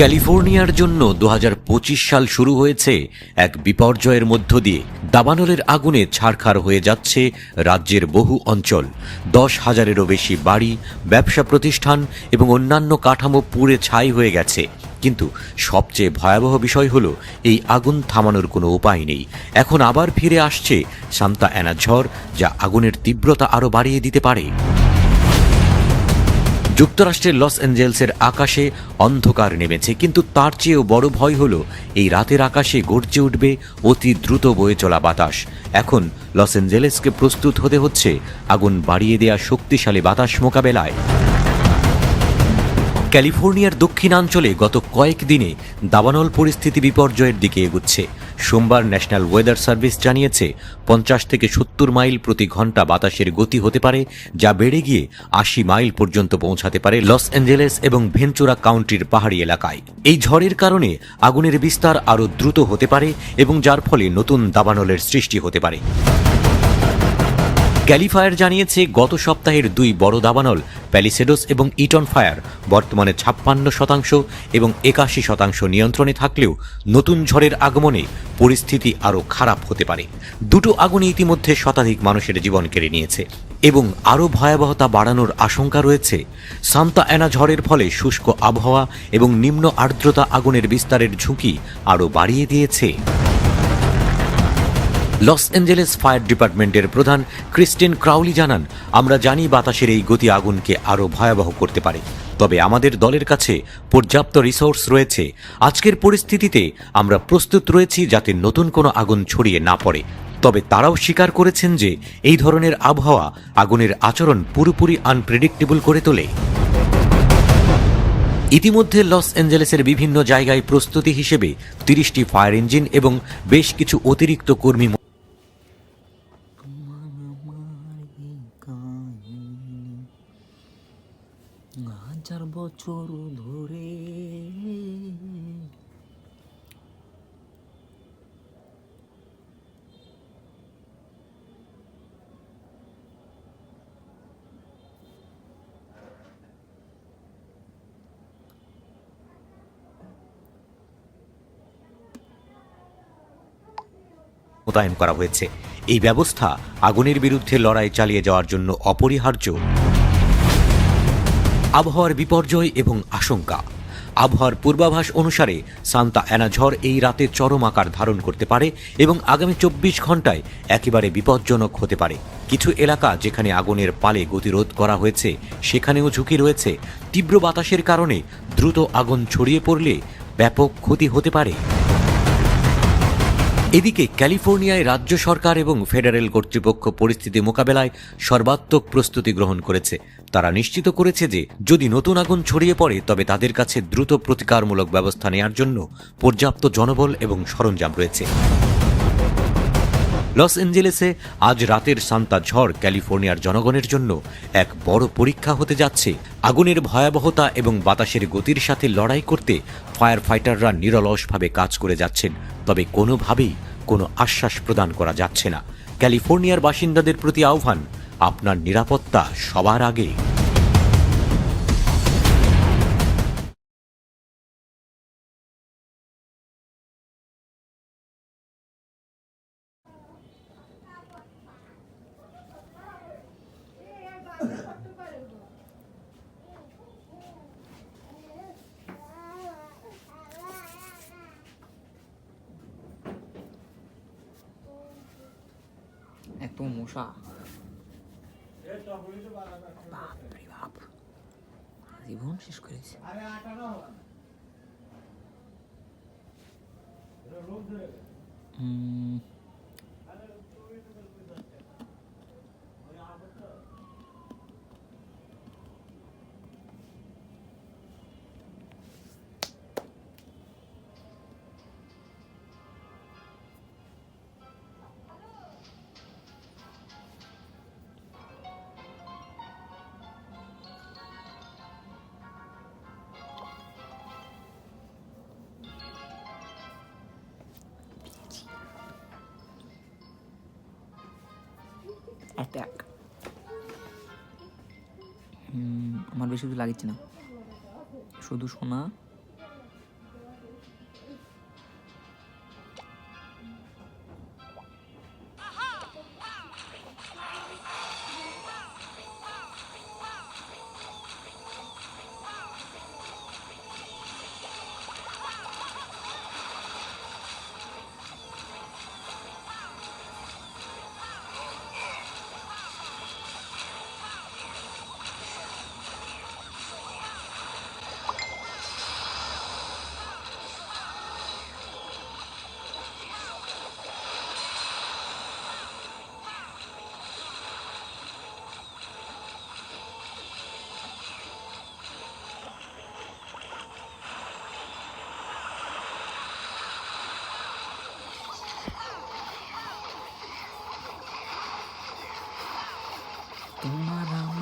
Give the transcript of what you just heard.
ক্যালিফোর্নিয়ার জন্য দু হাজার পঁচিশ সাল শুরু হয়েছে এক বিপর্যয়ের মধ্য দিয়ে। দাবানলের আগুনে ছাড়খাড় হয়ে যাচ্ছে রাজ্যের বহু অঞ্চল। দশ হাজারেরও বেশি বাড়ি, ব্যবসা প্রতিষ্ঠান এবং অন্যান্য কাঠামো পুড়ে ছাই হয়ে গেছে। কিন্তু সবচেয়ে ভয়াবহ বিষয় হলো, এই আগুন থামানোর কোনো উপায় নেই। এখন আবার ফিরে আসছে সান্তা অ্যানা ঝড়, যা আগুনের তীব্রতা আরও বাড়িয়ে দিতে পারে। যুক্তরাষ্ট্রের লস অ্যাঞ্জেলসের আকাশে অন্ধকার নেমেছে, কিন্তু তার চেয়েও বড় ভয় হল, এই রাতের আকাশে গর্জে উঠবে অতি দ্রুত বয়ে চলা বাতাস। এখন লস অ্যাঞ্জেলেসকে প্রস্তুত হতে হচ্ছে আগুন বাড়িয়ে দেয়া শক্তিশালী বাতাস মোকাবেলায়। ক্যালিফোর্নিয়ার দক্ষিণাঞ্চলে গত কয়েক দিনে দাবানল পরিস্থিতি বিপর্যয়ের দিকে এগুচ্ছে। সোমবার ন্যাশনাল ওয়েদার সার্ভিস জানিয়েছে, পঞ্চাশ থেকে সত্তর মাইল প্রতি ঘণ্টা বাতাসের গতি হতে পারে, যা বেড়ে গিয়ে আশি মাইল পর্যন্ত পৌঁছাতে পারে লস অ্যাঞ্জেলেস এবং ভেঞ্চুরা কাউন্টির পাহাড়ি এলাকায়। এই ঝড়ের কারণে আগুনের বিস্তার আরও দ্রুত হতে পারে এবং যার ফলে নতুন দাবানলের সৃষ্টি হতে পারে। ক্যালিফায়ার জানিয়েছে, গত সপ্তাহের দুই বড় দাবানল, প্যালিসেডোস এবং ইটন ফায়ার, বর্তমানে ছাপ্পান্ন শতাংশ এবং একাশি শতাংশ নিয়ন্ত্রণে থাকলেও নতুন ঝড়ের আগমনে পরিস্থিতি আরও খারাপ হতে পারে। দুটো আগুনে ইতিমধ্যে শতাধিক মানুষের জীবন কেড়ে নিয়েছে। এবং আরও ভয়াবহতা বাড়ানোর আশঙ্কা রয়েছে, সান্তা অ্যানা ঝড়ের ফলে শুষ্ক আবহাওয়া এবং নিম্ন আর্দ্রতা আগুনের বিস্তারের ঝুঁকি আরও বাড়িয়ে দিয়েছে। লস অ্যাঞ্জেলেস ফায়ার ডিপার্টমেন্টের প্রধান ক্রিস্টিন ক্রাউলি জানান, আমরা জানি বাতাসের এই গতি আগুনকে আরও ভয়াবহ করতে পারে। তবে আমাদের দলের কাছে পর্যাপ্ত রিসোর্স রয়েছে। আজকের পরিস্থিতিতে আমরা প্রস্তুত রয়েছি যাতে নতুন কোনো আগুন ছড়িয়ে না পড়ে। তবে তারাও স্বীকার করেছেন যে এই ধরনের আবহাওয়া আগুনের আচরণ পুরোপুরি আনপ্রেডিক্টেবল করে তোলে। ইতিমধ্যে লস অ্যাঞ্জেলেসের বিভিন্ন জায়গায় প্রস্তুতি হিসেবে তিরিশটি ফায়ার ইঞ্জিন এবং বেশ কিছু অতিরিক্ত কর্মী বছর ধরে। মোতায়েন করা হয়েছে। এই ব্যবস্থা আগুনের বিরুদ্ধে লড়াই চালিয়ে যাওয়ার জন্য অপরিহার্য। আবহাওয়ার বিপর্যয় এবং আশঙ্কা। আবহাওয়ার পূর্বাভাস অনুসারে সান্তা অ্যানা ঝড় এই রাতে চরম আকার ধারণ করতে পারে এবং আগামী চব্বিশ ঘন্টায় একেবারে বিপজ্জনক হতে পারে। কিছু এলাকা যেখানে আগুনের পালে গতিরোধ করা হয়েছে, সেখানেও ঝুঁকি রয়েছে। তীব্র বাতাসের কারণে দ্রুত আগুন ছড়িয়ে পড়লে ব্যাপক ক্ষতি হতে পারে। এদিকে ক্যালিফোর্নিয়ায় রাজ্য সরকার এবং ফেডারেল কর্তৃপক্ষ পরিস্থিতি মোকাবেলায় সর্বাত্মক প্রস্তুতি গ্রহণ করেছে। তারা নিশ্চিত করেছে যে, যদি নতুন আগুন ছড়িয়ে পড়ে, তবে তাদের কাছে দ্রুত প্রতিকারমূলক ব্যবস্থা নেওয়ার জন্য পর্যাপ্ত জনবল এবং সরঞ্জাম রয়েছে। লস অ্যাঞ্জেলেসে আজ রাতের সান্তা ঝড় ক্যালিফোর্নিয়ার জনগণের জন্য এক বড় পরীক্ষা হতে যাচ্ছে। আগুনের ভয়াবহতা এবং বাতাসের গতির সাথে লড়াই করতে ফায়ার ফাইটাররা নিরলসভাবে কাজ করে যাচ্ছেন, তবে কোনোভাবেই কোনো আশ্বাস প্রদান করা যাচ্ছে না। ক্যালিফোর্নিয়ার বাসিন্দাদের প্রতি আহ্বান, আপনার নিরাপত্তা সবার আগে মশা বাপরে বাপ জীবন শেষ করেছে উম, অ্যাটাক আমার বেশি কিছু লাগছে না। শুধু সোনা। তোমার আমার